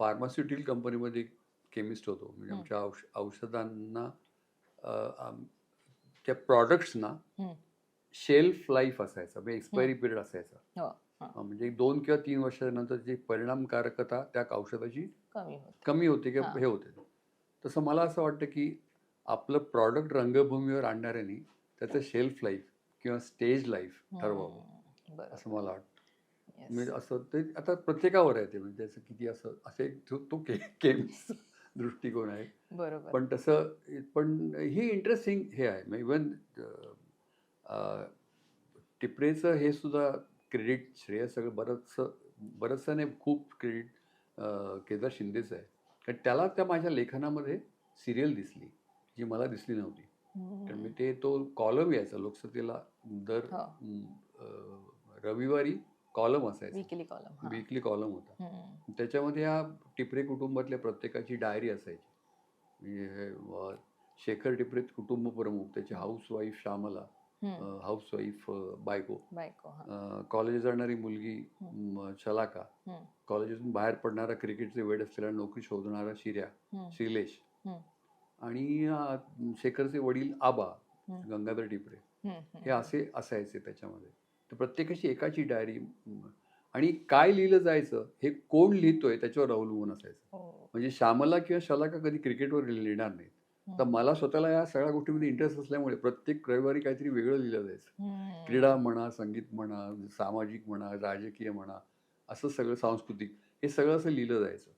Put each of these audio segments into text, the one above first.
Pharmaceutical कंपनीमध्ये chemist होतो म्हणजे. आमच्या औष औषधांना आम- त्या प्रॉडक्ट्सना. शेल्फ लाईफ असायचा म्हणजे एक्सपायरी पिरियड असायचा हो, हा. अ, म्हणजे दोन किंवा तीन वर्षानंतर जी परिणामकारकता त्या औषधाची कमी होत कमी होते किंवा हां. हे होते तसं मला असं वाटतं की आपलं प्रॉडक्ट रंगभूमीवर आणणाऱ्यांनी त्याचं शेल्फ लाईफ किंवा स्टेज लाईफ ठरवावं हम्म, बरोबर असं मला वाटतं. म्हणजे असं ते आता प्रत्येकावर आहे ते म्हणजे त्याचं किती असं असे तो के केमिस्ट दृष्टिकोन आहे. बरोबर. पण तसं पण ही इंटरेस्टिंग हे आहे. म्हणजे इवन टिपरेचं हे सुद्धा क्रेडिट श्रेय सगळं बरंचसं बरंचसं नाही खूप क्रेडिट केदार शिंदेचं आहे. कारण त्याला त्या माझ्या लेखनामध्ये सिरियल दिसली जी मला दिसली नव्हती. कारण मी ते तो कॉलम यायचा लोकसभेला दर हो. रविवारी कॉलम असायचा. विकली कॉलम विकली कॉलम होता. त्याच्यामध्ये या टिपरे कुटुंबातल्या प्रत्येकाची डायरी असायची. म्हणजे शेखर टिपरे कुटुंब प्रमुख त्याची housewife Shyamala housewife बायको. कॉलेज जाणारी मुलगी शलाका. कॉलेजातून बाहेर पडणारा क्रिकेटचे वेळ असलेला नोकरी शोधणारा शिर्या हं. आणि शेखरचे वडील आबा. गंगाधर टिपरे. हे असे असायचे त्याच्यामध्ये. तर प्रत्येकाची एकाची डायरी आणि काय लिहिलं जायचं हे कोण लिहितोय त्याच्यावर अवलंबून असायचं. हो. म्हणजे श्यामला किंवा शलाका कधी क्रिकेटवर लिहिणार नाही तर मला स्वतःला या सगळ्या गोष्टीमध्ये इंटरेस्ट असल्यामुळे प्रत्येक रविवारी काहीतरी वेगळं लिहिलं जायचं. क्रीडा म्हणा संगीत म्हणा सामाजिक म्हणा राजकीय म्हणा असं सगळं सांस्कृतिक हे सगळं असं लिहिलं जायचं.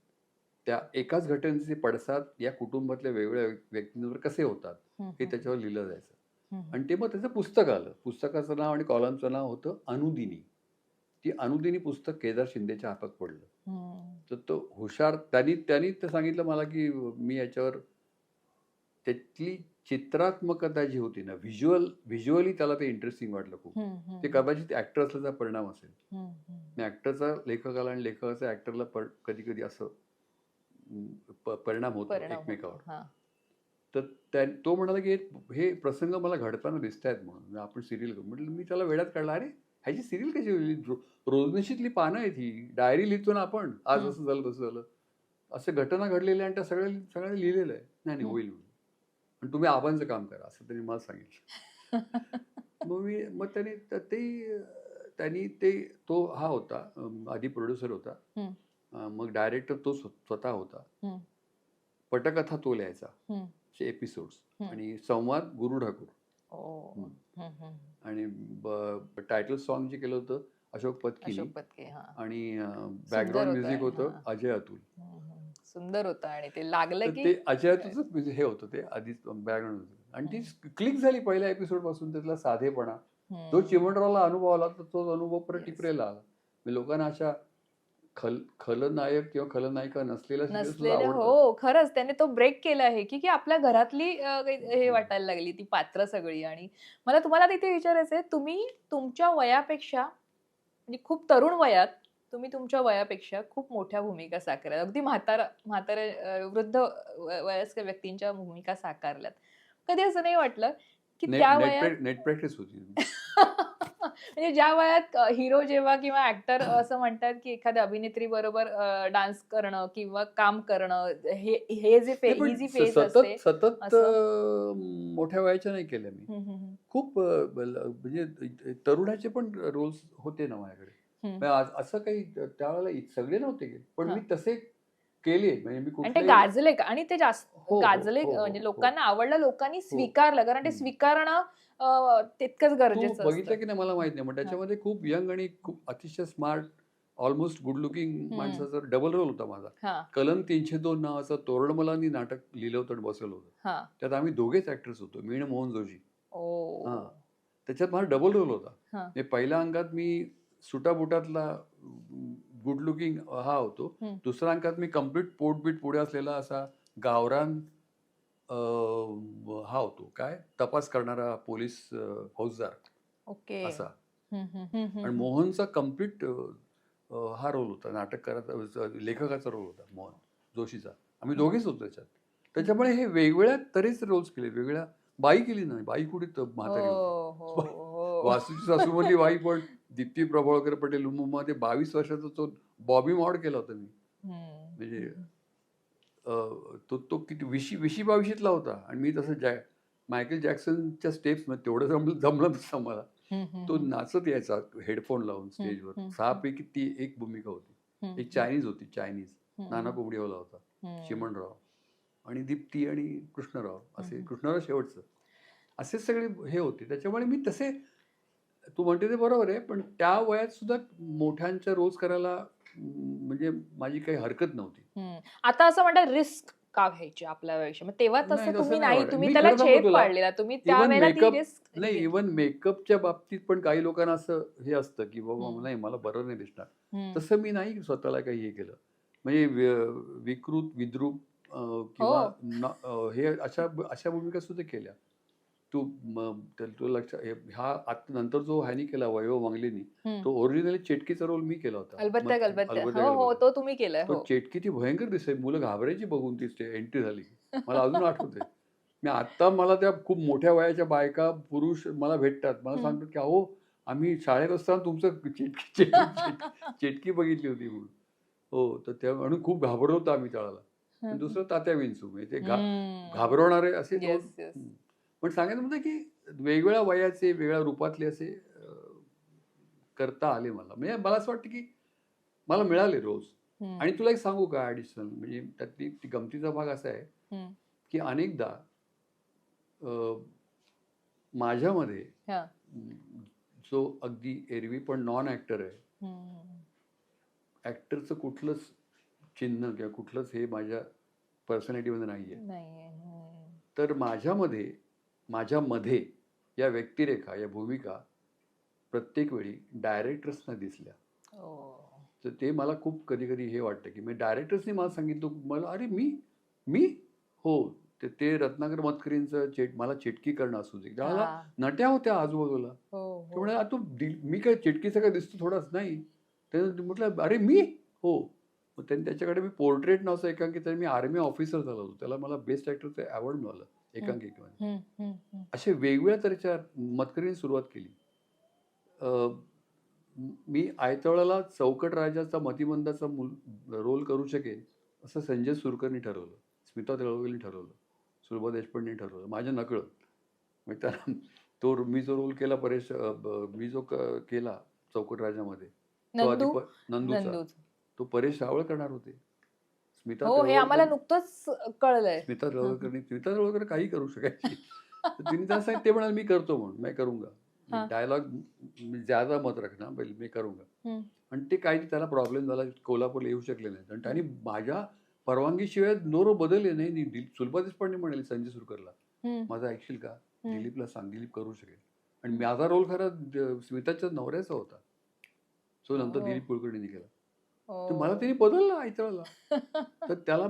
त्या एकाच घटनेचे पडसाद या कुटुंबातल्या वेगवेगळ्या व्यक्तींवर कसे होतात हे त्याच्यावर लिहिलं जायचं. आणि ते मग त्याचं पुस्तक आलं पुस्तकाचं नाव आणि कॉलमचं नाव होतं अनुदिनी ती अनुदिनी पुस्तक केदार शिंदेच्या हातात पडलं. तर तो हुशार त्यांनी त्यांनी ते सांगितलं मला की मी याच्यावर त्यातली चित्रात्मकता जी होती ना व्हिज्युअल व्हिज्युअली त्याला ते इंटरेस्टिंग वाटलं खूप ते कदाचित ऍक्टर असल्याचा परिणाम असेल. ऍक्टरचा लेखकाला आणि लेखकाचा ऍक्टरला कधी कधी असं परिणाम होतो. एकमेकावर. तर त्या तो म्हणाला की हे- प्रसंग मला घडताना दिसत आहेत म्हणून आपण सिरियल म्हटलं मी त्याला वेळात काढला. अरे ह्याची सिरियल कशी होईल? रोजनिशीतली पानं आहेत ही. डायरी लिहितो ना आपण. आज. असं झालं तसं झालं. असं घटना घडलेल्या आणि त्या सगळ्या सगळ्यांनी लिहिलेलं आहे. नाही नाही. होईल म्हणून आणि तुम्ही आबांचं काम करा असं त्यांनी मला सांगितलं. मग मी मग त्यांनी त- त्यांनी ते तो हा होता आधी प्रोड्युसर होता. मग डायरेक्टर तो स्व- स्वतः होता. पटकथा तो लिहायचा. एपिसोड्स. आणि संवाद गुरु ठाकूर. आणि टायटल सॉन्ग जे केलं होतं अशोक पत्की आणि बॅकग्राऊंड म्युझिक होतं. अजय अतुल. सुंदर होतं आणि ते लागलं ते अजय अतुलच हे होतं ते आधीच बॅकग्राऊंड आणि ती क्लिक झाली पहिल्या एपिसोडपासून त्यातला साधेपणा. जो चिमणरावला अनुभव आला तर तोच अनुभव परत. टिपरेला आला म्हणजे लोकांना अशा खल खलनायक किंवा खलनायिका सुद्धा नसलेलं आवडतात. हो खरंच. त्याने तो ब्रेक केला आहे की की आपल्या घरातली अं, हे वाटायला लागली ती पात्र सगळी. आणि मला तुम्हाला तिथे विचारायचंय तुम्ही तुमच्या वयापेक्षा म्हणजे खूप तरुण वयात तुम्ही तुमच्या वयापेक्षा खूप मोठ्या भूमिका साकारल्या. अगदी म्हातारा म्हातारे अं, वृद्ध व- वयस्क व्यक्तींच्या भूमिका साकारल्यात. कधी असं नाही वाटलं की त्या नेट वयात नेट प्रॅक्टिस होती. म्हणजे ज्या वयात हिरो जेव्हा किंवा ऍक्टर असं म्हणतात की एखाद्या अभिनेत्री बरोबर डान्स करणं किंवा काम करणं हे हे जे फेज सतत असते सतत मोठ्या वयाच्या नाही केल्या मी. खूप म्हणजे तरुणाचे पण रोल्स होते ना माझ्याकडे. असं काही त्यावेळेला सगळे नव्हते. केले पण मी. तसे केले म्हणजे मी आणि ते गाजले का आणि ते जास्त हो, हो, गाजले हो, हो, म्हणजे हो. लोकांना आवडलं लोकांनी स्वीकारलं. कारण ते हम्म. स्वीकारणं अं, तितकंच गरजेचं बघितलं असतं की नाही मला माहीत नाही पण त्याच्यामध्ये खूप यंग आणि खूप अतिशय स्मार्ट ऑलमोस्ट गुड लुकिंग. माणसाचा डबल रोल होता माझा. हा. कलम तीनशे दोन नावाचं तोरणमलांनी नाटक लिहिलं होतं आणि बसवलं होतं. हा. त्यात आम्ही दोघेच ऍक्टर्स होतो मी आणि मोहन जोशी. ओ. हा. त्याच्यात माझा डबल रोल होता. म्हणजे पहिल्या अंगात मी सुटाबुटातला गुड लुकिंग हा होतो. दुसऱ्या अंकात मी कंप्लीट पोटबीट पुढे असलेला असा गावरान हा होतो. काय? तपास करणारा पोलीस फौजदार. ओके. असा. आणि. मोहनचा कंप्लीट हा रोल होता. नाटककाराचा लेखकाचा रोल होता मोहन. जोशीचा. आम्ही दोघेच होतो त्याच्यात. त्याच्यामुळे हे वेगवेगळ्या तऱ्हेचे रोल्स केले. वेगवेगळ्या बाई केली नाही बाई कुठे म्हातारी वासूची सासूमधली बाई पण दीप्ती प्रभावळकर पटेल मध्ये बावीस वर्षाचा तो बॉबी मॉड केला होता मी. म्हणजे तो तो किती विशी विशी बाविशीतला होता. आणि मी तसं जॅ मायकेल जॅक्सनच्या स्टेप्समध्ये तेवढं जमलं जमलं नसतं मला. तो. नाचत यायचा हेडफोन लावून स्टेजवर. हम्म, सहापैकी ती एक भूमिका होती. एक चायनीज होती चायनीज. नाना कोबडीवाला होता. चिमणराव आणि दीप्ती आणि कृष्णराव. असे. कृष्णराव शेवटचं. असे सगळे हे होते. त्याच्यामुळे मी तसे तू म्हणते ते बरोबर आहे पण त्या वयात सुद्धा मोठ्यांच्या रोज करायला म्हणजे माझी काही हरकत नव्हती. आता असं म्हणतात रिस्क का घ्यायची आपल्या आयुष्यात? मग तेव्हा नाही, तसं तुम्ही नाही. तुम्ही त्याला छेद पाडलेला. तुम्ही रिस्क नाही इवन मेकअपच्या बाबतीत पण काही लोकांना असं हे असतं की बाबा. नाही मला बरं नाही दिसणार. तसं मी नाही स्वतःला काही हे केलं. म्हणजे विकृत विद्रूप किंवा हो. हे अशा अशा भूमिका सुद्धा केल्या. तू तू लक्ष हे- ह्या आता नंतर जो ह्यानी केला वैभव मंगलेनी तो ओरिजिनली चेटकीचा रोल मी केला होता. अलबत्ता हो हो. तो तुम्ही केलाय तो हो. चेटकी ती भयंकर दिसते मुलं घाबरायची बघून ती एंट्री झाली. मला अजून आठवते. मी आता मला त्या खूप मोठ्या वयाच्या बायका पुरुष मला भेटतात. मला. सांगतात की अहो आम्ही शाळेत असताना तुमचं चेटकी चेटकी चेट- चेटकी बघितली होती म्हणून. हो तर त्या म्हणून खूप घाबरलो होतो आम्ही त्याला दुसरं तात्या विंचू. म्हणजे ते. घाबरवणारे असे पण सांगायचं म्हणजे की वेगवेगळ्या वयाचे वेगळ्या रूपातले असे करता आले मला म्हणजे मला असं वाटतं की मला मिळाले रोज. आणि तुला एक सांगू का ॲडिशनल म्हणजे त्यातली ती गमतीचा भाग असा आहे. की अनेकदा माझ्यामध्ये जो अगदी एरवी पण नॉन ॲक्टर आहे. ॲक्टरचं कुठलंच चिन्ह किंवा कुठलंच हे माझ्या पर्सनॅलिटीमध्ये नाही आहे नाहीये. तर माझ्यामध्ये माझ्यामध्ये या व्यक्तिरेखा या भूमिका प्रत्येक वेळी डायरेक्टर्सना दिसल्या. ओ. तर ते मला खूप कधी कधी हे वाटतं की मी डायरेक्टर्सनी मला सांगितलं मला अरे मी मी? हो. ते ते रत्नाकर मतकरींचं चेट मला चिटकी करणं असू दे. त्याला हा. नट्या होत्या आजूबाजूला. हो, हो. त्यामुळे आता मी काय चिटकीचा काय दिसतो थोडाच नाही. त्यानं म्हटलं अरे मी? हो. मग त्यांनी त्याच्याकडे मी पोर्ट्रेट नावाचं एकांकित मी आर्मी ऑफिसर झालो होतो. त्याला मला बेस्ट ॲक्टरचं अवॉर्ड मिळालं. एकांकिकेमध्ये. असे वेगवेगळ्या तऱ्हेच्या मतकरीने सुरुवात केली. मी आयतवळाला चौकट राजाचा मतिमंदाचा मुल रोल करू शकेन असं संजय सुरकरनी ठरवलं स्मिता तळवलीने ठरवलं सुलभा देशपांडेने ठरवलं माझ्या नकळत. म्हणजे त्या तो मी जो रोल केला परेश मी जो केला चौकट राजामध्ये तो आधी नंदूच तो परेश रावळ करणार होते. स्मिता हो हे आम्हाला नुकतंच कळलंय. स्मिता स्मिता काही करू शकायची तिने सांगितलं ते म्हणाल मी करतो म्हणून मैं करूंगा. डायलॉग ज्यादा मत रखना पहिले मी करूंगा. आणि ते काही त्याला प्रॉब्लेम झाला कोल्हापूरला येऊ शकले नाहीत. आणि त्यांनी माझ्या परवानगीशिवाय नोरो बदलले नाही. सुलभा देशपांडे म्हणाले संजय सुरकरला. माझं ऐकशील का. दिलीपला सांग दिलीप करू शकेल. आणि माझा रोल खरा स्मिताच्या नवऱ्याचा होता. सो नंतर हो. दिलीप कुलकर्णीने केला. तर मला त्यांनी बदललं आयतळाला तर त्याला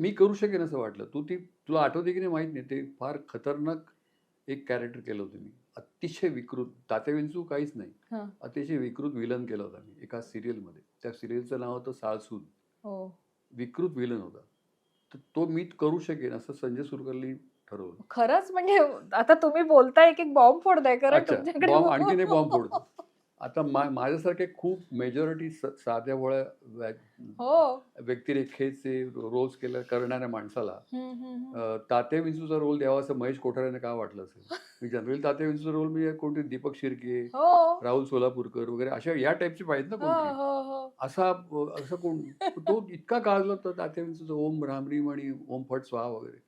मी करू शकेन असं वाटलं. तू ती तुला आठवते की नाही माहीत नाही ते फार खतरनाक एक कॅरेक्टर केलं होतं मी. अतिशय विकृत तात्या विंचू काहीच नाही. हा. अतिशय विकृत विलन केलं होतं मी एका सिरियलमध्ये त्या सिरियलचं नाव होतं साळसून हो. विकृत विलन होता. तर तो मी करू शकेन असं संजय सुरकरनी ठरवलं. खरंच म्हणजे आता तुम्ही बोलताय एक एक बॉम्ब फोडताय कारण आणखीन एक बॉम्ब फोडतो. आता मा- माझ्यासारखे खूप मेजॉरिटी साध्या व्या- हो. व्यक्तिरेखेचे रोज केल्या करणाऱ्या माणसाला तात्या विंचूचा रोल द्यावा असं महेश कोठाऱ्याने का वाटलं असेल? मी जनरली तात्या विंचूचा रोल मी कोणते दीपक शिर्के हो. राहुल सोलापूरकर वगैरे अशा या टाईपचे पाहिजेत ना हो हो असा असं कोण? तो इतका गाजला होता तात्या विंचूचा ओम रामरीम आणि ओम फट स्वाहा वगैरे.